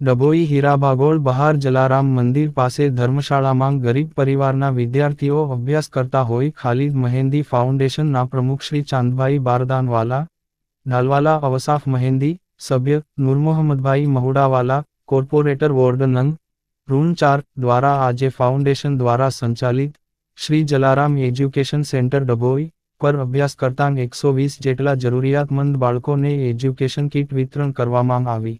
ડભોઈ હીરાભાગોળ બહાર જલારામ મંદિર પાસે ધર્મશાળામાં ગરીબ પરિવારના વિદ્યાર્થીઓ અભ્યાસ કરતા હોય ખાલિદ મહેંદી ફાઉન્ડેશનના પ્રમુખ શ્રી ચાંદભાઈ બારદાનવાલા, ઢાલવાલા અવસાફ મહેંદી, સભ્ય નૂર મોહમ્મદભાઈ મહુડાવાલા, કોર્પોરેટર વોર્ડ નંગ ચાર દ્વારા આજે ફાઉન્ડેશન દ્વારા સંચાલિત શ્રી જલારામ એજ્યુકેશન સેન્ટર ડભોઈ પર અભ્યાસ કરતા એકસો વીસ જેટલા જરૂરિયાતમંદ બાળકોને એજ્યુકેશન કીટ વિતરણ કરવામાં આવી.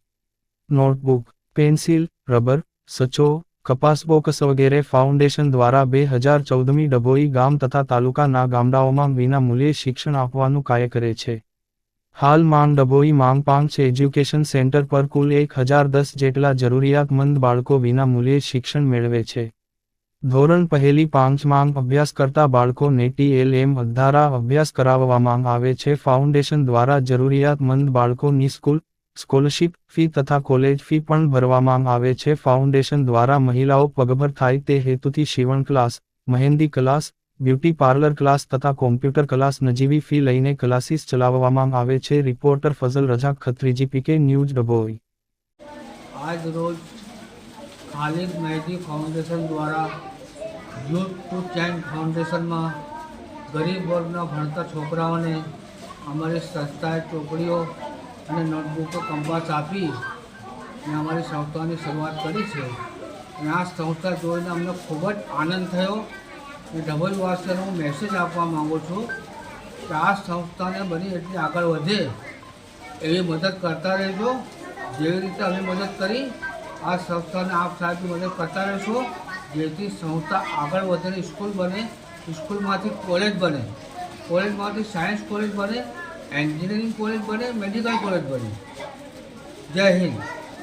નોટબુક, પેન્સિલ, રબર, સચો, કપાસ બોક્સ વગેરે ફાઉન્ડેશન દ્વારા બે હજાર ચૌદમી ડભોઈ ગામ તથા તાલુકાના ગામડાઓમાં વિના મૂલ્યે શિક્ષણ આપવાનું કાર્ય કરે છે. હાલ માંગ ડભોઈ માંગ પાંચ એજ્યુકેશન સેન્ટર પર કુલ એક હજાર દસ જેટલા જરૂરિયાતમંદ બાળકો વિના મૂલ્યે શિક્ષણ મેળવે છે. ધોરણ પહેલી પાંચ માંગ અભ્યાસ કરતા બાળકોને ટીએલએમ અધારા અભ્યાસ કરાવવામાં આવે છે. ફાઉન્ડેશન દ્વારા જરૂરિયાતમંદ બાળકોની સ્કૂલ સ્કોલરશીપ ફી તથા કોલેજ ફી પણ ભરવામાં આવે છે. ફાઉન્ડેશન દ્વારા મહિલાઓ પગભર થાય તે હેતુથી શિવણ class, mehndi class, beauty parlour class તથા કોમ્પ્યુટર ક્લાસ નજીવી ફી લઈને ક્લાસીસ ચલાવવામાં આવે છે. રિપોર્ટર ફઝલ રજા ખત્રીજી પીકે ન્યૂઝ ડભોઈ. આજ રોજ ખાલિદ મહેદી ફાઉન્ડેશન દ્વારા યુથ ટુ ચેન્જ ફાઉન્ડેશનમાં ગરીબ વર્ગના ભણતા છોકરાઓને અમારી સંસ્થાએ ચોપડીઓ અને નોટબુકો કંપાસ આપી અને અમારી સંસ્થાની શરૂઆત કરી છે. અને આ સંસ્થા જોઈને અમને ખૂબ જ આનંદ થયો અને ડબલ હું મેસેજ આપવા માગું છું કે આ સંસ્થાને બની એટલી આગળ વધે એવી મદદ કરતા રહેજો. જેવી રીતે અમે મદદ કરી, આ સંસ્થાને આપ સાહેબની મદદ કરતા રહેશો. જેથી સંસ્થા આગળ વધેની સ્કૂલ બને સ્કૂલમાંથી કોલેજ બને. કોલેજમાંથી સાયન્સ કોલેજ બને એન્જિનિયરિંગ કોલેજ બને મેડિકલ કોલેજ બને જય હિન્દ